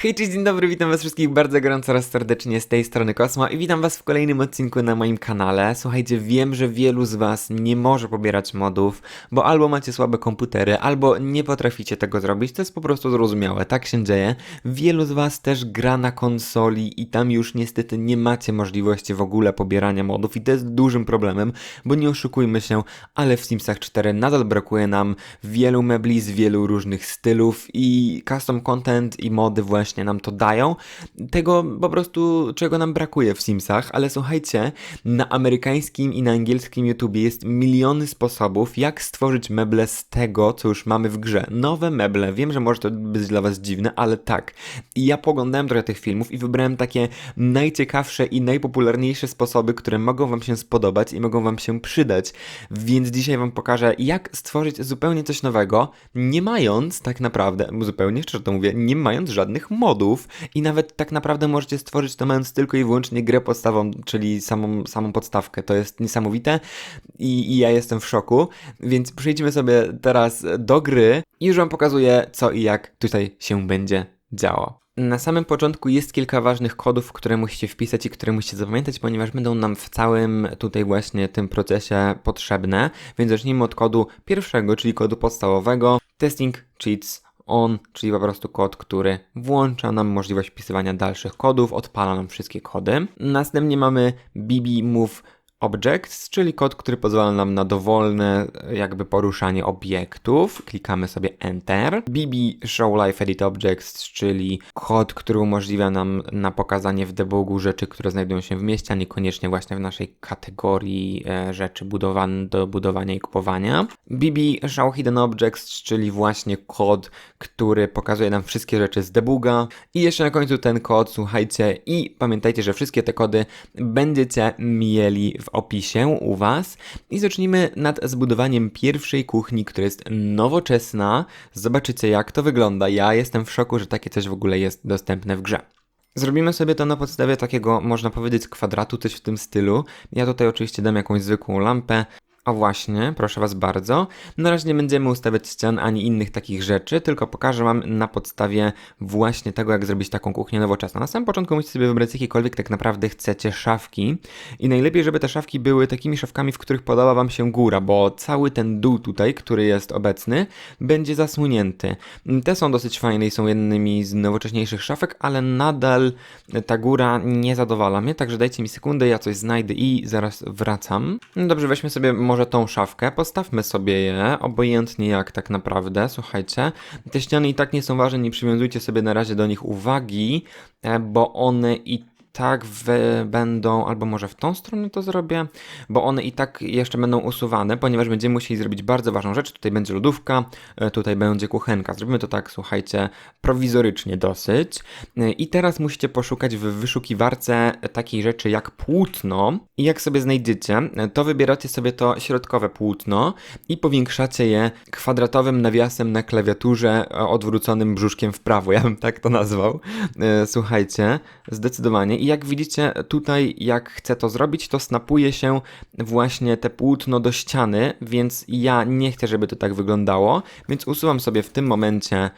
Hej, cześć, dzień dobry, witam was wszystkich bardzo gorąco oraz serdecznie z tej strony Kosmo i witam was w kolejnym odcinku na moim kanale. Słuchajcie, wiem, że wielu z was nie może pobierać modów, bo albo macie słabe komputery, albo nie potraficie tego zrobić, to jest po prostu zrozumiałe, tak się dzieje. Wielu z was też gra na konsoli i tam już niestety nie macie możliwości w ogóle pobierania modów i to jest dużym problemem, bo nie oszukujmy się, ale w Simsach 4 nadal brakuje nam wielu mebli z wielu różnych stylów i custom content i mody właśnie nam to dają. Tego po prostu, czego nam brakuje w Simsach, ale słuchajcie, na amerykańskim i na angielskim YouTube jest miliony sposobów, jak stworzyć meble z tego, co już mamy w grze. Nowe meble. Wiem, że może to być dla Was dziwne, ale tak. I ja poglądałem trochę tych filmów i wybrałem takie najciekawsze i najpopularniejsze sposoby, które mogą Wam się spodobać i mogą Wam się przydać. Więc dzisiaj Wam pokażę, jak stworzyć zupełnie coś nowego, nie mając tak naprawdę, zupełnie szczerze to mówię, nie mając żadnych modów i nawet tak naprawdę możecie stworzyć to mając tylko i wyłącznie grę podstawą, czyli samą, samą podstawkę. To jest niesamowite i, i ja jestem w szoku, więc przejdźmy sobie teraz do gry i już Wam pokazuję co i jak tutaj się będzie działo. Na samym początku jest kilka ważnych kodów, które musicie wpisać i które musicie zapamiętać, ponieważ będą nam w całym tutaj właśnie tym procesie potrzebne. Więc zacznijmy od kodu pierwszego, czyli kodu podstawowego. Testing cheats on, czyli po prostu kod, który włącza nam możliwość wpisywania dalszych kodów, odpala nam wszystkie kody. Następnie mamy bb move Objects, czyli kod, który pozwala nam na dowolne jakby poruszanie obiektów. Klikamy sobie Enter. BB Show Live Edit Objects, czyli kod, który umożliwia nam na pokazanie w debugu rzeczy, które znajdują się w mieście, a niekoniecznie właśnie w naszej kategorii e, rzeczy budowane do budowania i kupowania. BB Show Hidden Objects, czyli właśnie kod, który pokazuje nam wszystkie rzeczy z debuga. I jeszcze na końcu ten kod, słuchajcie, i pamiętajcie, że wszystkie te kody będziecie mieli w w opisie u Was i zacznijmy nad zbudowaniem pierwszej kuchni, która jest nowoczesna. Zobaczycie jak to wygląda. Ja jestem w szoku, że takie coś w ogóle jest dostępne w grze. Zrobimy sobie to na podstawie takiego, można powiedzieć, kwadratu, coś w tym stylu. Ja tutaj oczywiście dam jakąś zwykłą lampę, o właśnie, proszę Was bardzo. Na razie nie będziemy ustawiać ścian ani innych takich rzeczy, tylko pokażę Wam na podstawie właśnie tego, jak zrobić taką kuchnię nowoczesną. Na samym początku musicie sobie wybrać jakiekolwiek tak naprawdę chcecie szafki i najlepiej, żeby te szafki były takimi szafkami, w których podoba Wam się góra, bo cały ten dół tutaj, który jest obecny, będzie zasłonięty. Te są dosyć fajne i są jednymi z nowocześniejszych szafek, ale nadal ta góra nie zadowala mnie, także dajcie mi sekundę, ja coś znajdę i zaraz wracam. Dobrze, weźmy sobie może może tą szafkę, postawmy sobie je, obojętnie jak tak naprawdę, słuchajcie. Te ściany i tak nie są ważne, nie przywiązujcie sobie na razie do nich uwagi, e, bo one i tak będą, albo może w tą stronę to zrobię, bo one i tak jeszcze będą usuwane, ponieważ będziemy musieli zrobić bardzo ważną rzecz. Tutaj będzie lodówka, e, tutaj będzie kuchenka. Zrobimy to tak, słuchajcie, prowizorycznie dosyć. E, I teraz musicie poszukać w wyszukiwarce takiej rzeczy jak płótno. I jak sobie znajdziecie, e, to wybieracie sobie to środkowe płótno i powiększacie je kwadratowym nawiasem na klawiaturze odwróconym brzuszkiem w prawo. Ja bym tak to nazwał. Słuchajcie, zdecydowanie. I jak widzicie tutaj, jak chcę to zrobić, to snapuje się właśnie te płótno do ściany, więc ja nie chcę, żeby to tak wyglądało, więc usuwam sobie w tym momencie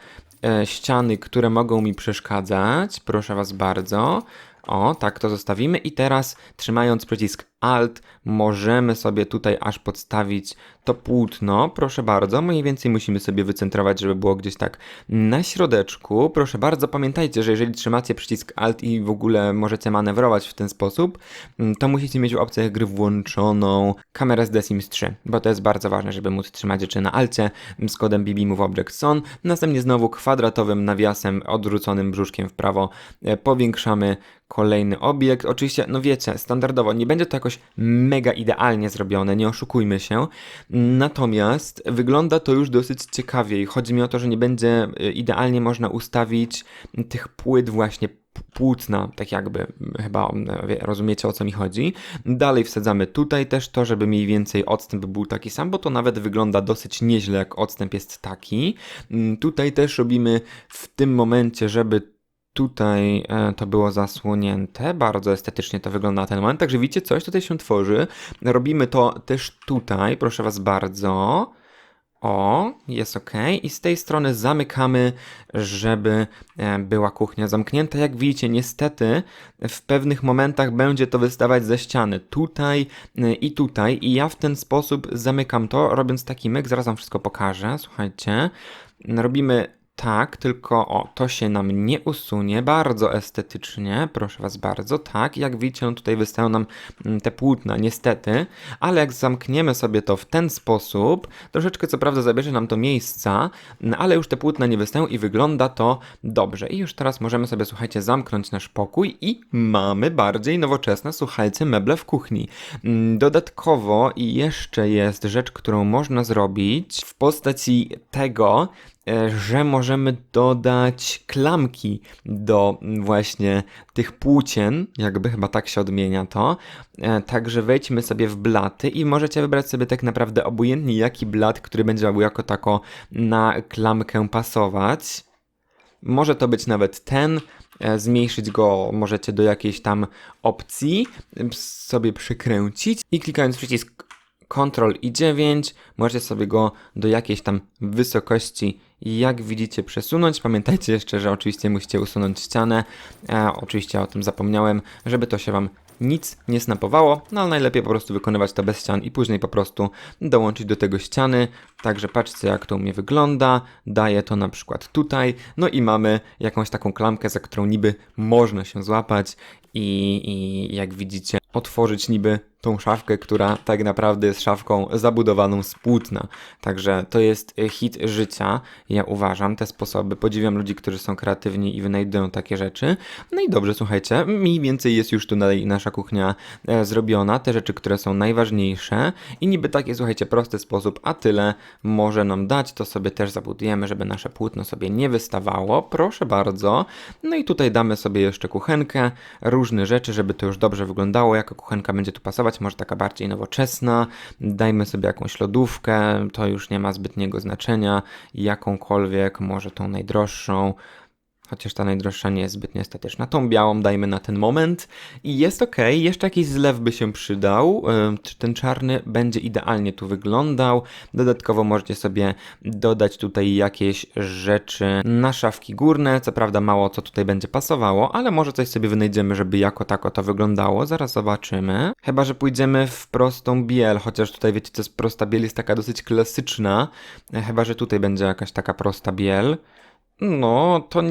e, ściany, które mogą mi przeszkadzać. Proszę Was bardzo. O, tak to zostawimy i teraz trzymając przycisk Alt możemy sobie tutaj aż podstawić to płótno. Proszę bardzo, mniej więcej musimy sobie wycentrować, żeby było gdzieś tak na środeczku. Proszę bardzo, pamiętajcie, że jeżeli trzymacie przycisk Alt i w ogóle możecie manewrować w ten sposób, mm, to musicie mieć w opcjach gry włączoną kamerę z The Sims 3, bo to jest bardzo ważne, żeby móc trzymać rzeczy na Alcie z kodem BB Move Object On. Następnie znowu kwadratowym nawiasem odwróconym brzuszkiem w prawo e, powiększamy kolejny obiekt. Oczywiście, no wiecie, standardowo nie będzie to jakoś mega idealnie zrobione, nie oszukujmy się. Natomiast wygląda to już dosyć ciekawie i chodzi mi o to, że nie będzie y, idealnie można ustawić tych płyt właśnie płótna, tak jakby, chyba rozumiecie o co mi chodzi. Dalej wsadzamy tutaj też to, żeby mniej więcej odstęp był taki sam, bo to nawet wygląda dosyć nieźle, jak odstęp jest taki. Mm, tutaj też robimy w tym momencie, żeby Tutaj e, to było zasłonięte, bardzo estetycznie to wygląda na ten moment. Także widzicie, coś tutaj się tworzy. Robimy to też tutaj, proszę Was bardzo. O, jest ok. I z tej strony zamykamy, żeby e, była kuchnia zamknięta. Jak widzicie, niestety w pewnych momentach będzie to wystawać ze ściany. Tutaj e, i tutaj. I ja w ten sposób zamykam to, robiąc taki myk. Zaraz wam wszystko pokażę. Słuchajcie. Robimy tak, tylko o, to się nam nie usunie. Bardzo estetycznie, proszę Was bardzo. Tak, jak widzicie, no tutaj wystają nam mm, te płótna, niestety, ale jak zamkniemy sobie to w ten sposób, troszeczkę co prawda zabierze nam to miejsca, ale już te płótna nie wystają i wygląda to dobrze. I już teraz możemy sobie, słuchajcie, zamknąć nasz pokój i mamy bardziej nowoczesne, słuchajcie, meble w kuchni. Mm, Dodatkowo i jeszcze jest rzecz, którą można zrobić w postaci tego, że możemy dodać klamki do właśnie tych płócien, jakby chyba tak się odmienia to. E, Także wejdźmy sobie w blaty i możecie wybrać sobie tak naprawdę obojętnie jaki blat, który będzie miał jako tako na klamkę pasować. Może to być nawet ten, e, zmniejszyć go możecie do jakiejś tam opcji, sobie przykręcić i klikając przycisk Ctrl i 9 możecie sobie go do jakiejś tam wysokości, jak widzicie, przesunąć. Pamiętajcie jeszcze, że oczywiście musicie usunąć ścianę. E, oczywiście o tym zapomniałem, żeby to się Wam nic nie snapowało, no ale najlepiej po prostu wykonywać to bez ścian i później po prostu dołączyć do tego ściany. Także patrzcie jak to u mnie wygląda, daję to na przykład tutaj, no i mamy jakąś taką klamkę, za którą niby można się złapać i, i jak widzicie otworzyć niby tą szafkę, która tak naprawdę jest szafką zabudowaną z płótna. Także to jest hit życia, ja uważam, te sposoby. Podziwiam ludzi, którzy są kreatywni i wynajdują takie rzeczy. No i dobrze, słuchajcie, mniej więcej jest już tutaj nasza kuchnia e, zrobiona, te rzeczy, które są najważniejsze i niby taki, słuchajcie, prosty sposób, a tyle może nam dać, to sobie też zabudujemy, żeby nasze płótno sobie nie wystawało. Proszę bardzo. No i tutaj damy sobie jeszcze kuchenkę, różne rzeczy, żeby to już dobrze wyglądało, jaka kuchenka będzie tu pasować, może taka bardziej nowoczesna. Dajmy sobie jakąś lodówkę, to już nie ma zbytniego znaczenia, jakąkolwiek, może tą najdroższą. Chociaż ta najdroższa nie jest zbytnio estetyczna. Tą białą dajmy na ten moment. I jest ok. Jeszcze jakiś zlew by się przydał. Czy Ten czarny będzie idealnie tu wyglądał. Dodatkowo możecie sobie dodać tutaj jakieś rzeczy na szafki górne. Co prawda mało co tutaj będzie pasowało, ale może coś sobie wynajdziemy, żeby jako tako to wyglądało. Zaraz zobaczymy. Chyba, że pójdziemy w prostą biel, chociaż tutaj wiecie, to jest prosta biel, jest taka dosyć klasyczna. Chyba, że tutaj będzie jakaś taka prosta biel. No, to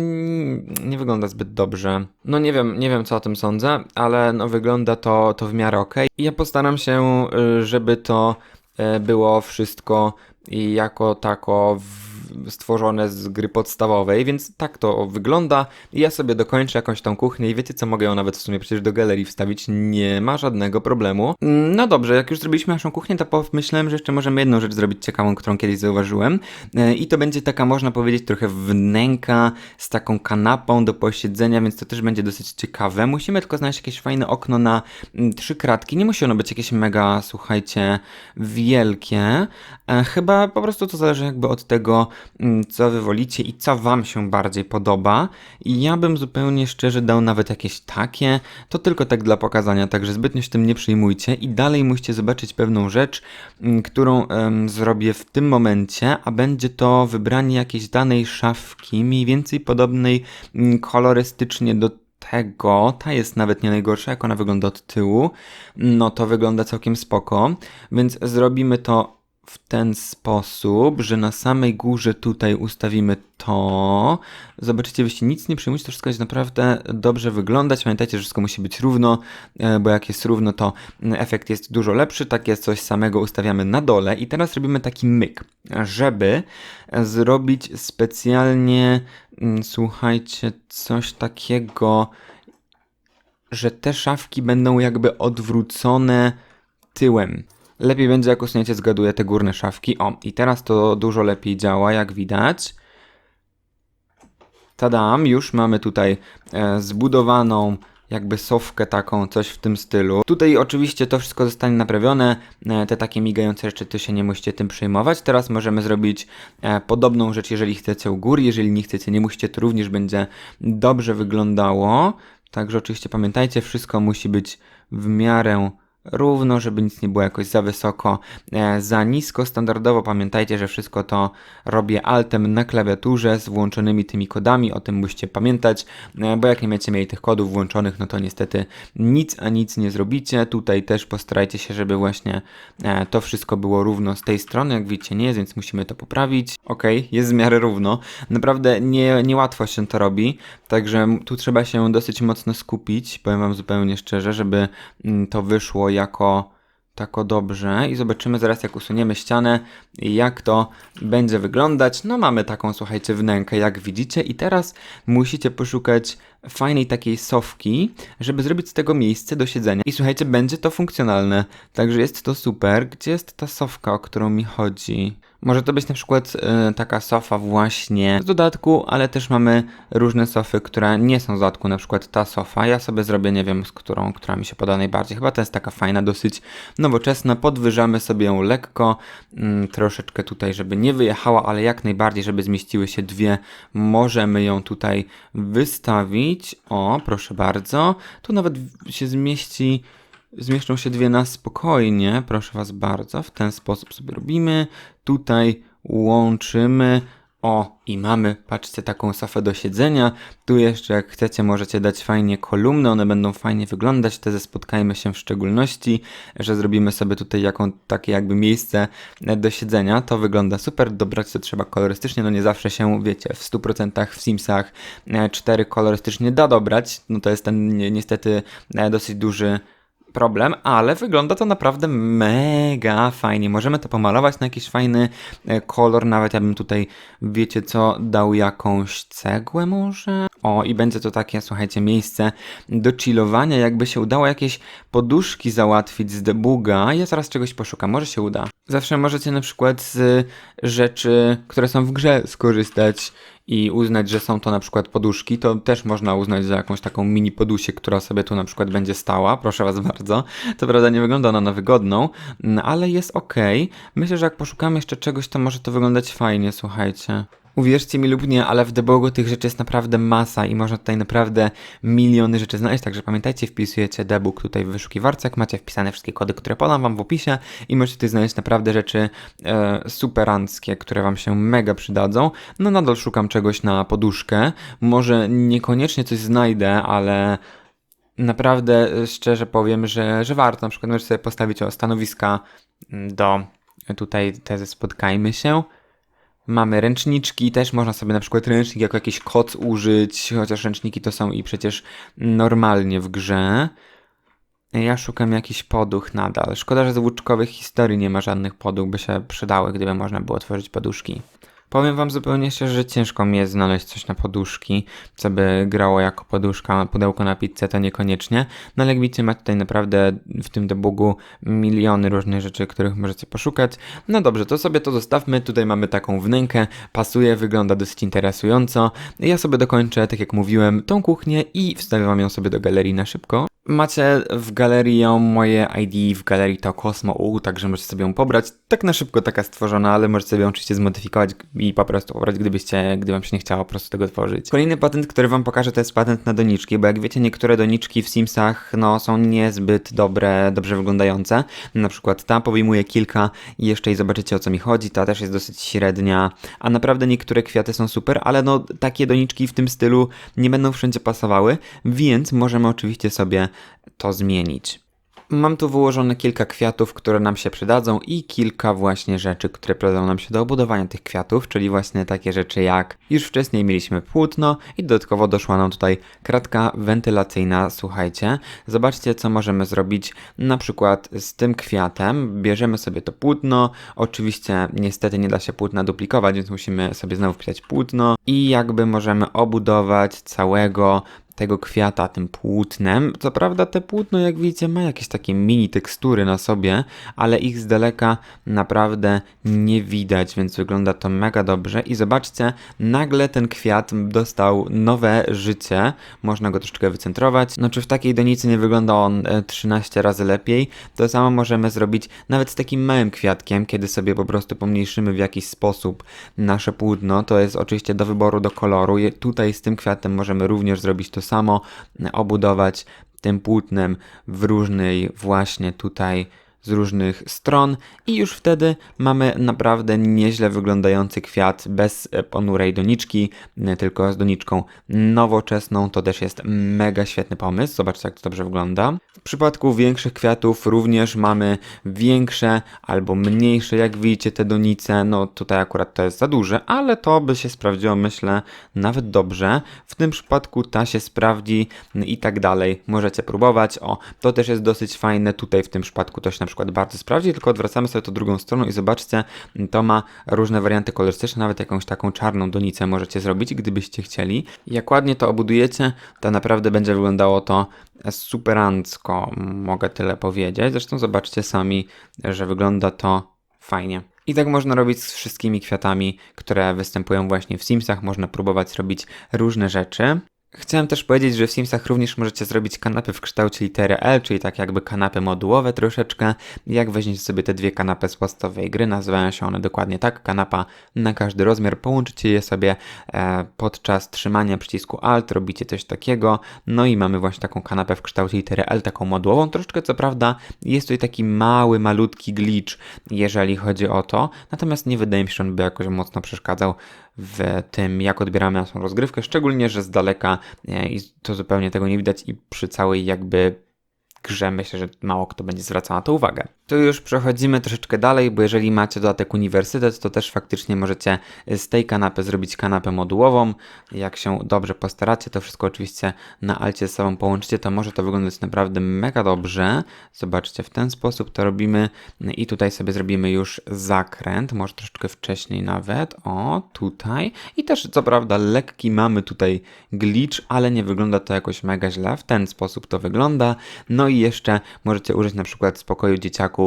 nie wygląda zbyt dobrze. No nie wiem, nie wiem co o tym sądzę, ale no wygląda to, to w miarę ok. I ja postaram się, y, żeby to e, było wszystko jako tako w- stworzone z gry podstawowej, więc tak to wygląda. Ja sobie dokończę jakąś tą kuchnię i wiecie co, mogę ją nawet w sumie przecież do galerii wstawić, nie ma żadnego problemu. Mm, No dobrze, jak już zrobiliśmy naszą kuchnię, to pomyślałem, że jeszcze możemy jedną rzecz zrobić ciekawą, którą kiedyś zauważyłem. E, I to będzie taka, można powiedzieć, trochę wnęka z taką kanapą do posiedzenia, więc to też będzie dosyć ciekawe. Musimy tylko znaleźć jakieś fajne okno na mm, trzy kratki. Nie musi ono być jakieś mega, słuchajcie, wielkie. E, Chyba po prostu to zależy jakby od tego, co wy wolicie i co wam się bardziej podoba. I ja bym zupełnie szczerze dał nawet jakieś takie. To tylko tak dla pokazania, także zbytnio się tym nie przejmujcie. I dalej musicie zobaczyć pewną rzecz, mm, którą em, zrobię w tym momencie, a będzie to wybranie jakiejś danej szafki, mniej więcej podobnej mm, kolorystycznie do tego, ta jest nawet nie najgorsza, jak ona wygląda od tyłu, no to wygląda całkiem spoko, więc zrobimy to w ten sposób, że na samej górze tutaj ustawimy to. Zobaczycie, wyście nic nie przyjmujcie, to wszystko jest naprawdę dobrze wyglądać. Pamiętajcie, że wszystko musi być równo, e, bo jak jest równo, to mm, efekt jest dużo lepszy. Takie coś samego ustawiamy na dole. I teraz robimy taki myk, żeby zrobić specjalnie, mm, słuchajcie, coś takiego, że te szafki będą jakby odwrócone tyłem. Lepiej będzie, jak usunięcie, zgaduję, te górne szafki. O, i teraz to dużo lepiej działa, jak widać. Tadam, już mamy tutaj e, zbudowaną jakby sofkę taką, coś w tym stylu. Tutaj oczywiście to wszystko zostanie naprawione, e, te takie migające rzeczy, to się nie musicie tym przejmować. Teraz możemy zrobić e, podobną rzecz, jeżeli chcecie u góry, jeżeli nie chcecie, nie musicie, to również będzie dobrze wyglądało. Także oczywiście pamiętajcie, wszystko musi być w miarę równo, żeby nic nie było jakoś za wysoko, e, za nisko. Standardowo pamiętajcie, że wszystko to robię altem na klawiaturze z włączonymi tymi kodami, o tym musicie pamiętać, e, bo jak nie będziecie mieli tych kodów włączonych, no to niestety nic a nic nie zrobicie. Tutaj też postarajcie się, żeby właśnie e, to wszystko było równo z tej strony, jak widzicie nie jest, więc musimy to poprawić. Ok, jest w miarę równo. Naprawdę nie, niełatwo się to robi, także tu trzeba się dosyć mocno skupić, powiem wam zupełnie szczerze, żeby mm, to wyszło jako tako dobrze i zobaczymy zaraz jak usuniemy ścianę jak to będzie wyglądać. No mamy taką słuchajcie wnękę jak widzicie i teraz musicie poszukać fajnej takiej sofki, żeby zrobić z tego miejsce do siedzenia. I słuchajcie, będzie to funkcjonalne, także jest to super. Gdzie jest ta sofka, o którą mi chodzi? Może to być na przykład y, taka sofa właśnie z dodatku, ale też mamy różne sofy, które nie są z dodatku, na przykład ta sofa. Ja sobie zrobię, nie wiem z którą, która mi się poda najbardziej. Chyba to jest taka fajna, dosyć nowoczesna. Podwyżamy sobie ją lekko, y, troszeczkę tutaj, żeby nie wyjechała, ale jak najbardziej, żeby zmieściły się dwie. Możemy ją tutaj wystawić. O, proszę bardzo. Tu nawet się zmieści zmieszczą się dwie na spokojnie, proszę Was bardzo. W ten sposób sobie robimy. Tutaj łączymy. O, i mamy, patrzcie, taką sofę do siedzenia. Tu jeszcze, jak chcecie, możecie dać fajnie kolumny, one będą fajnie wyglądać. Te ze spotkajmy się w szczególności, że zrobimy sobie tutaj jaką, takie jakby miejsce do siedzenia. To wygląda super. Dobrać to trzeba kolorystycznie, no nie zawsze się, wiecie, w 100% w Simsach 4 kolorystycznie da dobrać. No to jest ten niestety dosyć duży problem, ale wygląda to naprawdę mega fajnie. Możemy to pomalować na jakiś fajny e, kolor, nawet ja bym tutaj, wiecie co, dał jakąś cegłę może? O, i będzie to takie, słuchajcie, miejsce do chillowania. Jakby się udało jakieś poduszki załatwić z debuga, ja zaraz czegoś poszukam, może się uda. Zawsze możecie na przykład z rzeczy, które są w grze skorzystać i uznać, że są to na przykład poduszki, to też można uznać za jakąś taką mini podusię, która sobie tu na przykład będzie stała. Proszę Was bardzo. To prawda nie wygląda ona na wygodną, ale jest ok. Myślę, że jak poszukamy jeszcze czegoś, to może to wyglądać fajnie, słuchajcie. Uwierzcie mi lub nie, ale w debogu tych rzeczy jest naprawdę masa i można tutaj naprawdę miliony rzeczy znaleźć, także pamiętajcie, wpisujecie debug tutaj w wyszukiwarce, jak macie wpisane wszystkie kody, które podam wam w opisie i możecie tutaj znaleźć naprawdę rzeczy e, superanckie, które wam się mega przydadzą. No nadal szukam czegoś na poduszkę, może niekoniecznie coś znajdę, ale naprawdę e, szczerze powiem, że, że warto. Na przykład możecie sobie postawić o stanowiska do tutaj tezy spotkajmy się. Mamy ręczniczki, też można sobie na przykład ręcznik jako jakiś koc użyć, chociaż ręczniki to są i przecież normalnie w grze. Ja szukam jakiś poduch nadal. Szkoda, że z łuczkowych historii nie ma żadnych poduch, by się przydały, gdyby można było tworzyć poduszki. Powiem wam zupełnie szczerze, że ciężko mi jest znaleźć coś na poduszki, co by grało jako poduszka, pudełko na pizzę to niekoniecznie, no ale widzicie ma tutaj naprawdę w tym debugu miliony różnych rzeczy, których możecie poszukać. No dobrze, to sobie to zostawmy, tutaj mamy taką wnękę, pasuje, wygląda dosyć interesująco. Ja sobie dokończę, tak jak mówiłem, tą kuchnię i wstawiam ją sobie do galerii na szybko. Macie w galerii moje ID, w galerii to Cosmo także możecie sobie ją pobrać. Tak na szybko taka stworzona, ale możecie sobie ją oczywiście zmodyfikować i po prostu pobrać, gdybyście, gdy wam się nie chciało po prostu tego tworzyć. Kolejny patent, który wam pokażę, to jest patent na doniczki, bo jak wiecie, niektóre doniczki w Simsach, no, są niezbyt dobre, dobrze wyglądające. Na przykład ta powejmuje kilka i jeszcze i zobaczycie o co mi chodzi, ta też jest dosyć średnia, a naprawdę niektóre kwiaty są super, ale no, takie doniczki w tym stylu nie będą wszędzie pasowały, więc możemy oczywiście sobie to zmienić. Mam tu wyłożone kilka kwiatów, które nam się przydadzą i kilka właśnie rzeczy, które przydadzą nam się do obudowania tych kwiatów, czyli właśnie takie rzeczy jak już wcześniej mieliśmy płótno i dodatkowo doszła nam tutaj kratka wentylacyjna. Słuchajcie, zobaczcie co możemy zrobić na przykład z tym kwiatem. Bierzemy sobie to płótno, oczywiście niestety nie da się płótna duplikować, więc musimy sobie znowu wpisać płótno i jakby możemy obudować całego tego kwiata tym płótnem. Co prawda te płótno, jak widzicie, ma jakieś takie mini tekstury na sobie, ale ich z daleka naprawdę nie widać, więc wygląda to mega dobrze. I zobaczcie, nagle ten kwiat dostał nowe życie. Można go troszeczkę wycentrować. No czy w takiej donicy nie wygląda on 13 e, razy lepiej? To samo możemy zrobić nawet z takim małym kwiatkiem, kiedy sobie po prostu pomniejszymy w jakiś sposób nasze płótno. To jest oczywiście do wyboru, do koloru. Tutaj z tym kwiatem możemy również zrobić to samo, obudować tym płótnem w różnej właśnie tutaj z różnych stron i już wtedy mamy naprawdę nieźle wyglądający kwiat bez e, ponurej doniczki, e, tylko z doniczką nowoczesną. To też jest mega świetny pomysł. Zobaczcie, jak to dobrze wygląda. W przypadku większych kwiatów również mamy większe albo mniejsze, jak widzicie, te donice. No tutaj akurat to jest za duże, ale to by się sprawdziło, myślę, nawet dobrze. W tym przypadku ta się sprawdzi i tak dalej. Możecie próbować. O, to też jest dosyć fajne. Tutaj w tym przypadku to się na przykład bardzo sprawdzi, tylko odwracamy sobie to drugą stroną i zobaczcie, to ma różne warianty kolorystyczne, nawet jakąś taką czarną donicę możecie zrobić, gdybyście chcieli. Jak ładnie to obudujecie, to naprawdę będzie wyglądało to superancko, mogę tyle powiedzieć. Zresztą zobaczcie sami, że wygląda to fajnie. I tak można robić z wszystkimi kwiatami, które występują właśnie w Simsach. Można próbować robić różne rzeczy. Chciałem też powiedzieć, że w Simsach również możecie zrobić kanapy w kształcie litery L, czyli tak jakby kanapy modułowe troszeczkę. Jak weźmiecie sobie te dwie kanapy z podstawowej gry, nazywają się one dokładnie tak, kanapa na każdy rozmiar, połączycie je sobie e, podczas trzymania przycisku Alt, robicie coś takiego, no i mamy właśnie taką kanapę w kształcie litery L, taką modułową. Troszeczkę co prawda jest tutaj taki mały, malutki glitch, jeżeli chodzi o to, natomiast nie wydaje mi się, że on by jakoś mocno przeszkadzał w tym, jak odbieramy naszą rozgrywkę, szczególnie, że z daleka e, i to zupełnie tego nie widać i przy całej jakby grze myślę, że mało kto będzie zwracał na to uwagę. Tu już przechodzimy troszeczkę dalej, bo jeżeli macie dodatek uniwersytet, to też faktycznie możecie z tej kanapy zrobić kanapę modułową. Jak się dobrze postaracie, to wszystko oczywiście na alcie ze sobą połączycie, to może to wyglądać naprawdę mega dobrze. Zobaczcie, w ten sposób to robimy i tutaj sobie zrobimy już zakręt, może troszeczkę wcześniej nawet, o tutaj. I też co prawda lekki mamy tutaj glitch, ale nie wygląda to jakoś mega źle, w ten sposób to wygląda. No i jeszcze możecie użyć na przykład spokoju dzieciaków,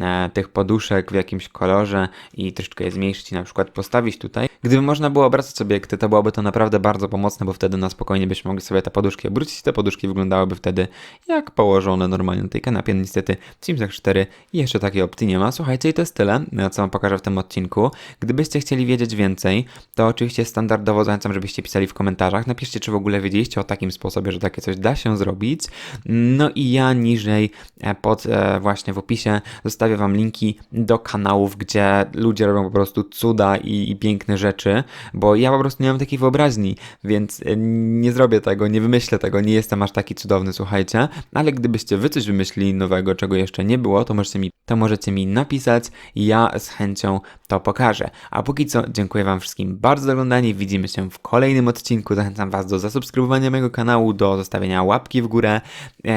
e, tych poduszek w jakimś kolorze i troszeczkę je zmniejszyć i na przykład postawić tutaj. Gdyby można było obracać obiekty, to byłoby to naprawdę bardzo pomocne, bo wtedy na spokojnie byśmy mogli sobie te poduszki obrócić. Te poduszki wyglądałyby wtedy jak położone normalnie na tej kanapie. No niestety Simsach 4 jeszcze takiej opcji nie ma. Słuchajcie, i to jest tyle, co wam pokażę w tym odcinku. Gdybyście chcieli wiedzieć więcej, to oczywiście standardowo zachęcam, żebyście pisali w komentarzach. Napiszcie, czy w ogóle wiedzieliście o takim sposobie, że takie coś da się zrobić. No i ja niżej e, pod e, właśnie w opisie zostawię Wam linki do kanałów, gdzie ludzie robią po prostu cuda i, i piękne rzeczy, bo ja po prostu nie mam takiej wyobraźni, więc e, nie zrobię tego, nie wymyślę tego, nie jestem aż taki cudowny, słuchajcie, ale gdybyście Wy coś wymyślili nowego, czego jeszcze nie było, to możecie mi, to możecie mi napisać ja z chęcią to pokażę. A póki co dziękuję Wam wszystkim bardzo za oglądanie, widzimy się w kolejnym odcinku, zachęcam Was do zasubskrybowania mojego kanału, do zostawienia łapki w górę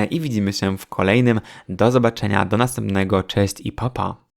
i widzimy się w kolejnym. Do zobaczenia, do następnego, cześć i papa.